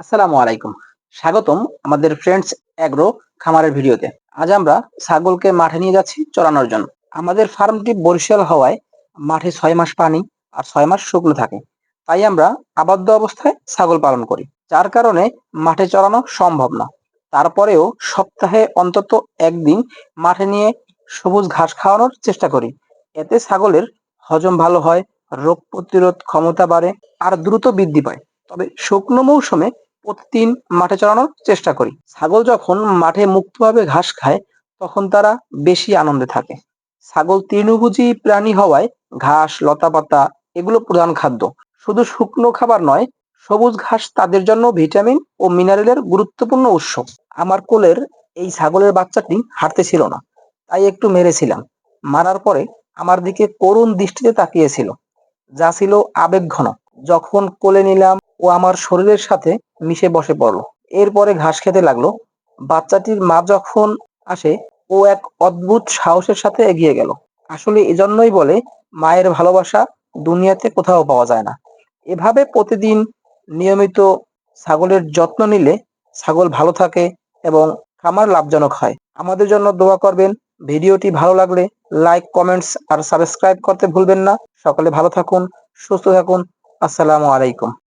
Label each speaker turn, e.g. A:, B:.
A: আসসালামু আলাইকুম। স্বাগতম আমাদের ফ্রেন্ডস অ্যাগ্রো খামারের ভিডিওতে। আজ আমরা ছাগলকে মাঠে নিয়ে যাচ্ছি চড়ানোর জন্য। আমাদের ফার্মটি বরিশাল হওয়ায় মাঠে ছয় মাস পানি আর ছয় মাস শুকনো থাকে। তাই আমরা আবদ্ধ অবস্থায় ছাগল পালন করি। যার কারণে মাঠে চড়ানো সম্ভব না। তারপরেও সপ্তাহে অন্তত একদিন মাঠে নিয়ে সবুজ ঘাস খাওয়ানোর চেষ্টা করি। এতে ছাগলের হজম ভালো হয়, রোগ প্রতিরোধ ক্ষমতা বাড়ে আর দ্রুত বৃদ্ধি পায়। তবে শুকনো মৌসুমে প্রতিদিন মাঠে চড়ানোর চেষ্টা করি। ছাগল যখন মাঠে মুক্তভাবে ঘাস খায়, তখন তারা বেশি আনন্দে থাকে। ছাগল তৃণভোজী প্রাণী হওয়ায় ঘাস, লতাপাতা এগুলো প্রধান খাদ্য। শুধু শুকনো খাবার নয়, সবুজ ঘাস তাদের জন্য ভিটামিন ও মিনারেলের গুরুত্বপূর্ণ উৎস। আমার কোলের এই ছাগলের বাচ্চাটি হাঁটতে ছিল না, তাই একটু মেরেছিলাম। মারার পরে আমার দিকে করুণ দৃষ্টিতে তাকিয়েছিল। যা ছিল আবেগঘন। যখন কোলে নিলাম ও আমার শরীরের সাথে মিশে বসে পড়ল। এরপরে ঘাস খেতে লাগল। বাচ্চাটির মা যখন আসে, ও এক অদ্ভুত সাহসের সাথে এগিয়ে গেল। আসলে এজন্যই বলে, মায়ের ভালোবাসা দুনিয়াতে কোথাও পাওয়া যায় না। এভাবে প্রতিদিন নিয়মিত ছাগলের যত্ন নিলে ছাগল ভালো থাকে এবং খামার লাভজনক হয়। আমাদের জন্য দোয়া করবেন। ভিডিওটি ভালো লাগলে লাইক, কমেন্টস আর সাবস্ক্রাইব করতে ভুলবেন না। সকলে ভালো থাকুন, সুস্থ থাকুন। আসসালামু আলাইকুম।